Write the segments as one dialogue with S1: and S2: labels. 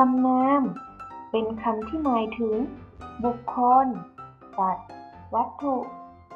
S1: คำนาม เป็นคำที่หมายถึง บุคคล สัตว์ วัตถุ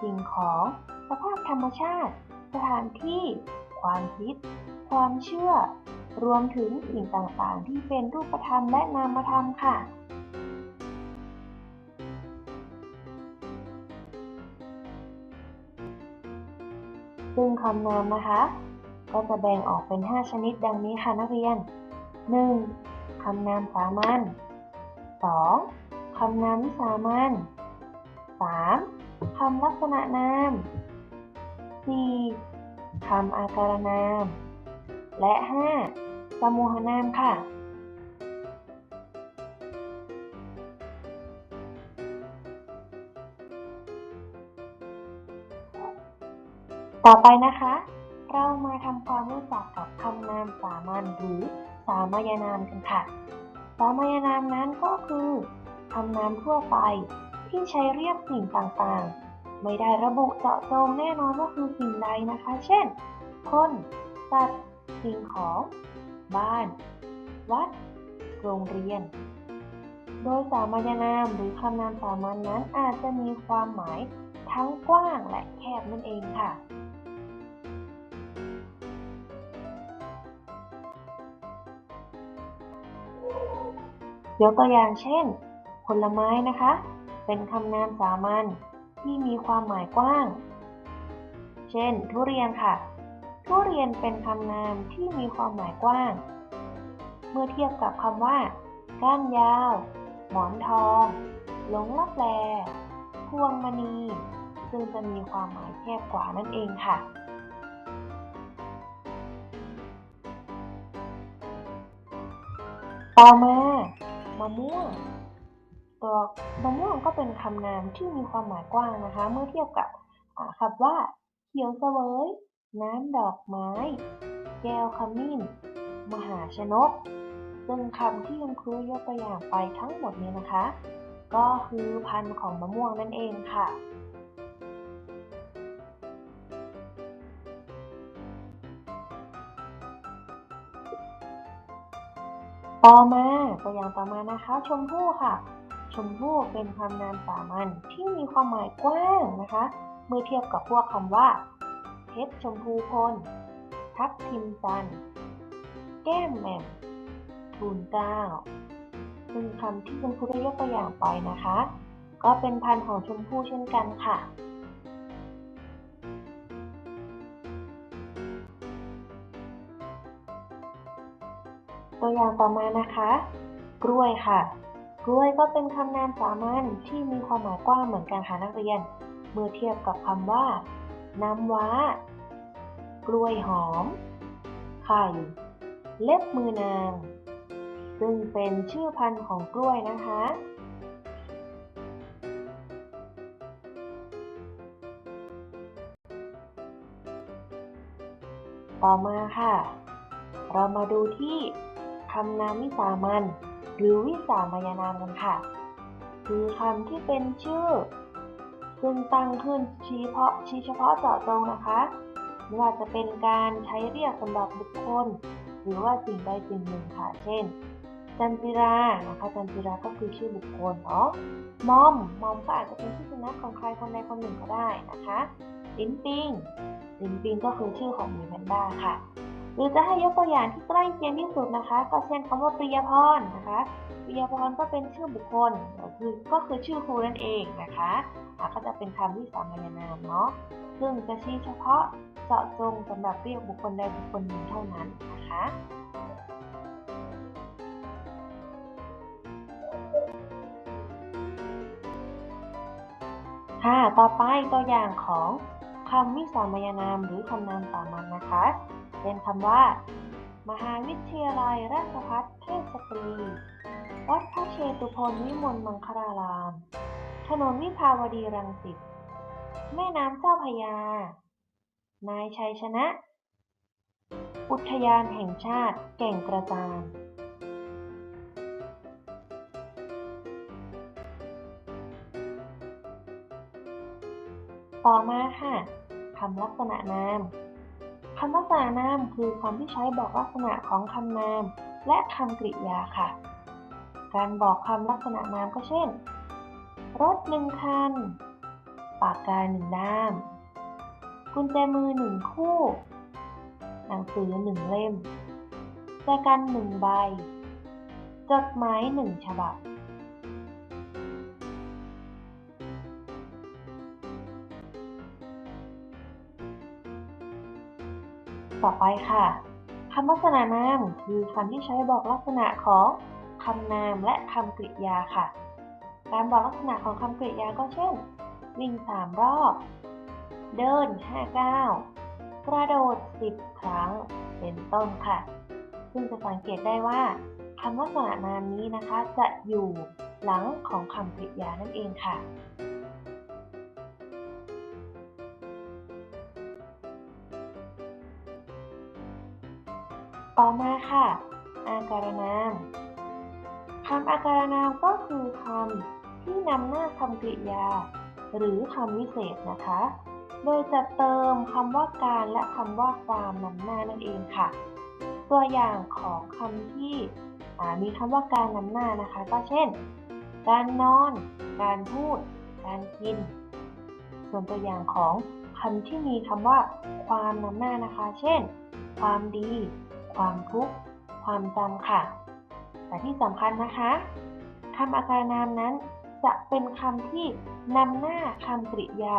S1: สิ่งของ สภาพธรรมชาติ สถานที่ ความคิด ความเชื่อ รวมถึงสิ่งต่างๆ ที่เป็นรูปธรรมและนามธรรมค่ะซึ่งคำนามนะคะ ก็จะแบ่งออกเป็น 5 ชนิดดังนี้ค่ะนักเรียน 1. คำนามสามัญ 2. คำนามวิสามัญ 3. คำลักษณะนาม 4. คำอาการนาม และ 5. สมูหนามค่ะต่อไปนะคะ เรามาทำความรู้จักกับคำนามสามัญหรือ สามัญนามกันค่ะ สามัญนามนั้นก็คือคำนามทั่วไปที่ใช้เรียกสิ่งต่างๆ ไม่ได้ระบุเจาะจงแน่นอนว่าคือสิ่งใดนะคะ เช่น คน สัตว์ สิ่งของ บ้าน วัด โรงเรียน โดยสามัญนามหรือคำนามสามัญนั้นอาจจะมีความหมายทั้งกว้างและแคบนั่นเองค่ะ ยกตัวอย่างเช่น ผลไม้นะคะ เป็นคำนามสามัญที่มีความหมายกว้าง เช่น ทุเรียนค่ะ ทุเรียนเป็นคำนามที่มีความหมายกว้าง เมื่อเทียบกับคำว่า ก้านยาว หมอนทอง หลงลับแล พวงมณี ซึ่งจะมีความหมายแคบกว่านั่นเองค่ะต่อมา มะม่วง ตัวมะม่วงก็เป็นคำนามที่มีความหมายกว้างนะคะ เมื่อเทียบกับคำว่า เขียวเสวย น้ำดอกไม้ แก้วขมิ้น มหาชนก ซึ่งคำที่คุณครูยกตัวอย่างไปทั้งหมดนี้นะคะ ก็คือพันธุ์ของมะม่วงนั่นเองค่ะ ต่อมาตัวอย่างต่อมานะคะ ชมพู่ค่ะ ชมพู่เป็นคำนามสามัญที่มีความหมายกว้างนะคะ เมื่อเทียบกับพวกคำว่าเพชรชมพูพลทับทิมจันแก้มแหม่มทูลเก้าซึ่งคำที่คุณครูได้ยกตัวอย่างไปนะคะ ก็เป็นพันธุ์ของชมพู่เช่นกันค่ะ ตัวอย่างต่อมานะคะ กล้วยค่ะ กล้วยก็เป็นคำนามสามัญที่มีความหมายกว้างเหมือนกันค่ะนักเรียน เมื่อเทียบกับคำว่า น้ำว้า กล้วยหอม ไข่ เล็บมือนาง ซึ่งเป็นชื่อพันธุ์ของกล้วยนะคะต่อมาค่ะ เรามาดูที่ คำนามวิสามัญหรือวิสามัญนามกันค่ะ คือคำที่เป็นชื่อ ซึ่งตั้งขึ้นชี้เพาะชี้เฉพาะเจาะจงนะคะไม่ว่าจะเป็นการใช้เรียกสำหรับบุคคล หรือว่าสิ่งใดสิ่งหนึ่งค่ะ เช่น จันจิรานะคะ จันจิราก็คือชื่อบุคคลเนาะมอม มอมก็อาจจะเป็นชื่อสุนัขของใครคนใดคนหนึ่งก็ได้นะคะ ลิ้นปิง ลิ้นปิงก็คือชื่อของหมีแพนด้าค่ะ หรือจะให้ยกตัวอย่างที่ใกล้เคียงที่สุดนะคะ ก็เช่นคำว่าปริยพรนะคะปริยพรก็เป็นชื่อบุคคลคือก็คือชื่อครูนั่นเองนะคะก็จะเป็นคำที่สามัญนามเนาะซึ่งจะชี้เฉพาะเจาะจงสำหรับเรียกบุคคลใดบุคคลหนึ่งเท่านั้นนะคะค่ะ ต่อไปตัวอย่างของคำวิสามัญนามหรือคำนามสามัญนะคะ เป็นคำว่า มหาวิทยาลัยราชภัฏเทพสตรี วัดพระเชตุพนวิมลมังคลาราม ถนนวิภาวดีรังสิต แม่น้ำเจ้าพยา นายชัยชนะ อุทยานแห่งชาติแก่งกระจานต่อมาค่ะคำลักษณะนาม คำลักษณะนามคือคำที่ใช้บอกลักษณะของคำนาม และคำกริยาค่ะ การบอกคำลักษณะนามก็เช่น รถหนึ่งคัน ปากกาหนึ่งด้าม กุญแจมือหนึ่งคู่ หนังสือหนึ่งเล่มแจกันหนึ่งใบ จดหมายหนึ่งฉบับ ต่อไปค่ะคำลักษณะนามคือคำที่ใช้บอกลักษณะของคำนามและคำกริยาค่ะ การบอกลักษณะของคำกริยาก็เช่น วิ่งสามรอบ เดินห้าก้าวกระโดดสิบครั้ง เป็นต้นค่ะ ซึ่งจะสังเกตได้ว่าคำลักษณะนามนี้นะคะ จะอยู่หลังของคำกริยานั่นเองค่ะ ต่อมาค่ะ อาการนามคำอาการนามก็คือคำที่นำหน้าคำกริยา หรือคำวิเศษนะคะ โดยจะเติมคำว่าการและคำว่าความนำหน้านั่นเองค่ะ ตัวอย่างของคำที่มีคำว่าการนำหน้านะคะ ก็เช่น การนอน การพูด การกิน ส่วนตัวอย่างของคำที่มีคำว่าความนำหน้านะคะ เช่น ความดี ความทุกข์ ความจำค่ะ แต่ที่สำคัญนะคะคำอาการนามนั้นจะเป็นคำที่นำหน้าคำกริยา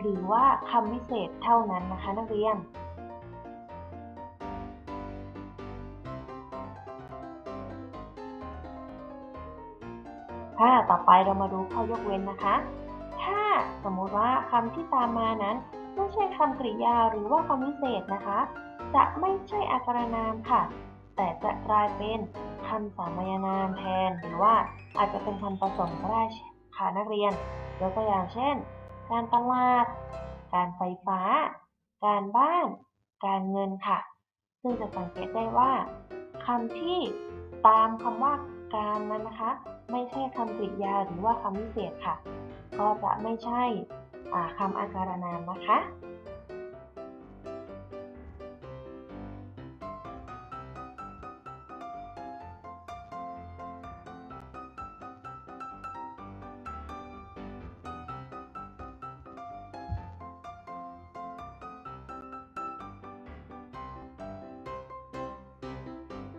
S1: หรือว่าคำวิเศษเท่านั้นนะคะ นักเรียน ค่ะ ต่อไปเรามาดูข้อยกเว้นนะคะ ถ้าสมมติว่าคำที่ตามมานั้น ไม่ใช่คำกริยาหรือว่าคำวิเศษนะคะ จะไม่ใช่อาการนามค่ะ แต่จะกลายเป็นคำสามัญนามแทน หรือว่าอาจจะเป็นคำผสมก็ได้ค่ะนักเรียนยกตัวอย่างเช่น การตลาด การไฟฟ้า การบ้าน การเงินค่ะ ซึ่งจะสังเกตได้ว่าคำที่ตามคำว่าการนั้นนะคะ ไม่ใช่คำกริยาหรือว่าคำวิเศษค่ะ ก็จะไม่ใช่คำอาการนามนะคะ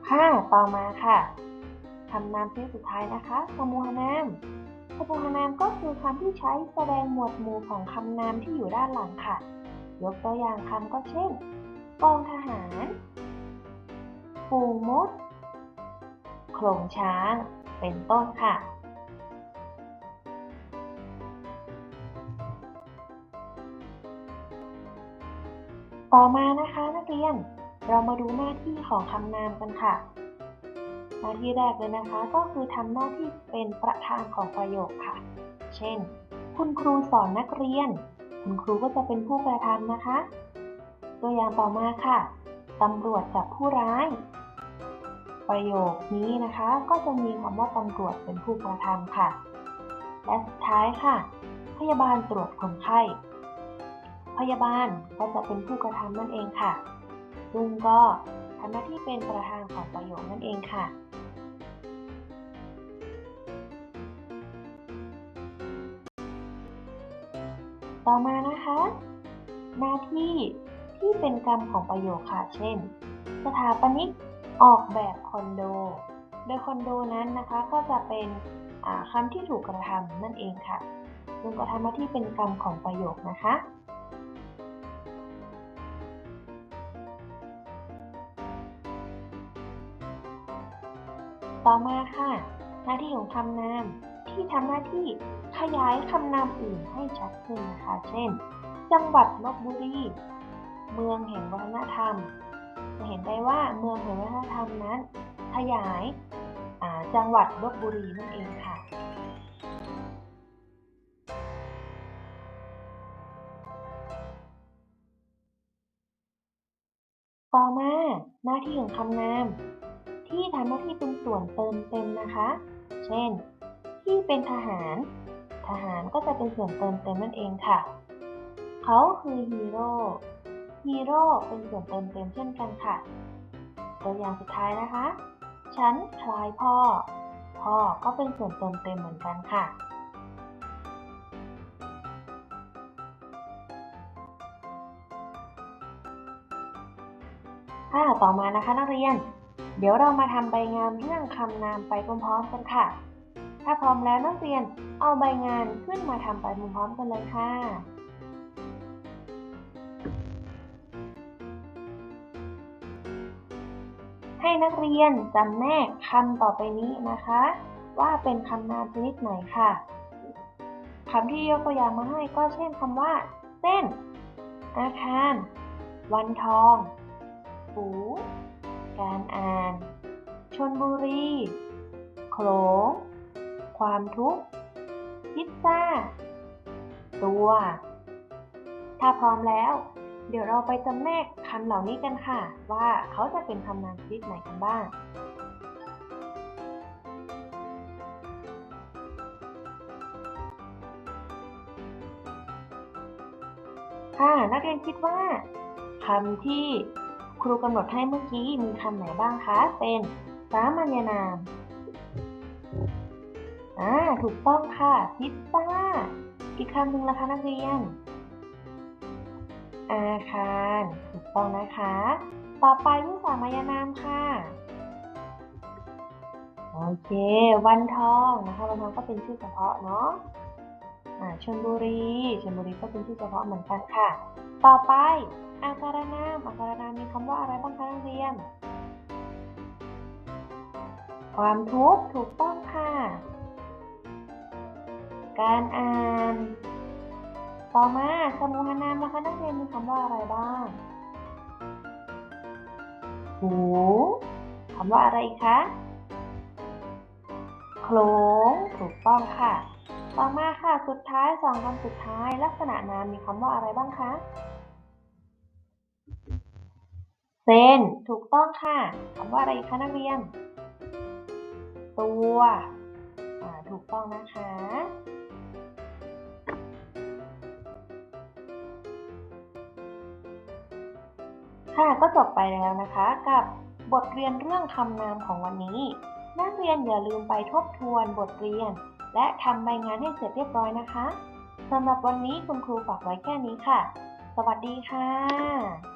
S1: ค่ะต่อมาค่ะคำนามชนิดสุดท้ายนะคะสมุหนามสมุหนามก็คือคำที่ใช้แสดงหมวดหมู่ของคำนามที่อยู่ด้านหลังค่ะ ยกตัวอย่างคำก็เช่นกองทหารฝูมดโขลงช้าง เป็นต้นค่ะต่อมานะคะนักเรียน เรามาดูหน้าที่ของคำนามกันค่ะ หน้าที่แรกเลยนะคะก็คือทำหน้าที่เป็นประธานของประโยคค่ะ เช่น คุณครูสอนนักเรียน คุณครูก็จะเป็นผู้กระทำนะคะ ตัวอย่างต่อมาค่ะตำรวจจับผู้ร้าย ประโยคนี้นะคะก็จะมีคำว่าตำรวจเป็นผู้กระทำค่ะ และสุดท้ายค่ะ พยาบาลตรวจคนไข้ พยาบาลก็จะเป็นผู้กระทำนั่นเองค่ะ ซึ่งก็ทำหน้าที่เป็นประธานของประโยคนั่นเองค่ะ ต่อมานะคะ หน้าที่ที่เป็นกรรมของประโยคค่ะ เช่น สถาปนิกออกแบบคอนโด โดยคอนโดนั้นนะคะก็จะเป็นคำที่ถูกกระทำนั่นเองค่ะซึ่งก็ทำหน้าที่เป็นกรรมของประโยคนะคะ ต่อมาค่ะ หน้าที่ของคำนามที่ทำหน้าที่ขยายคำนามอื่นให้ชัดขึ้นนะคะ เช่น จังหวัดลบบุรี เมืองแห่งวัฒนธรรม จะเห็นได้ว่าเมืองแห่งวัฒนธรรมนั้น ขยายาจังหวัดลบบุรีนั่นเองค่ะต่อมาหน้าที่ของคำนาม ที่ทำหน้าที่เป็นส่วนเติมเต็มนะคะ เช่น ที่เป็นทหาร ทหารก็จะเป็นส่วนเติมเต็มนั่นเองค่ะ เขาคือฮีโร่ ฮีโร่เป็นส่วนเติมเต็มเช่นกันค่ะ ตัวอย่างสุดท้ายนะคะ ฉันคล้ายพ่อ พ่อก็เป็นส่วนเติมเต็มเหมือนกันค่ะค่ะต่อมานะคะนักเรียน เดี๋ยวเรามาทำใบงานเรื่องคำนามไปพร้อมๆกันค่ะ ถ้าพร้อมแล้วนักเรียนเอาใบงานขึ้นมาทำไปพร้อมๆกันเลยค่ะให้นักเรียนจำแนกคำต่อไปนี้นะคะ ว่าเป็นคำนามชนิดไหนค่ะคำที่ยกตัวอย่างมาให้ก็เช่นคำว่า เส้น อาคาร วันทองฝู การอ่าน ชนบุรี โขลง ความทุกข์ พิซซ่า ตัว ถ้าพร้อมแล้ว เดี๋ยวเราไปจำแนกคำเหล่านี้กันค่ะ ว่าเขาจะเป็นคำนามชนิดไหนกันบ้างค่ะนักเรียนคิดว่าคำที่ ครูกำหนดให้เมื่อกี้มีคำไหนบ้างคะ เป็นสามัญนามอ่าถูกต้องค่ะพิซซ่า อีกคำหนึ่งละคะนักเรียน อาคาร ถูกต้องนะคะ ต่อไปวิสามัญนามค่ะ โอเค วันทองนะคะ วันทองก็เป็นชื่อเฉพาะเนาะ ชลบุรีชลบุรีก็เป็นชื่เฉพาะเหมือนกันค่ะ ต่อไปอาการนามอาการนามมีคำว่าอะไรบ้างคะนักเรียน ความทุกข์ถูกต้องค่ะ การอ่าน ต่อมาสมุหนามนะคะนักเรียนมีคำว่าอะไรบ้าง หูคำว่าอะไรคะ โขลงถูกต้องค่ะ ต่อมาค่ะ สุดท้ายสองคำสุดท้าย ลักษณะนามมีคำว่าอะไรบ้างคะเส้นถูกต้องค่ะคำว่าอะไรคะนักเรียน ตัวถูกต้องนะคะ ค่ะก็จบไปแล้วนะคะ กับบทเรียนเรื่องคำนามของวันนี้ นักเรียนอย่าลืมไปทบทวนบทเรียน และทำใบงานให้เสร็จเรียบร้อยนะคะสำหรับวันนี้คุณครูฝากไว้แค่นี้ค่ะ สวัสดีค่ะ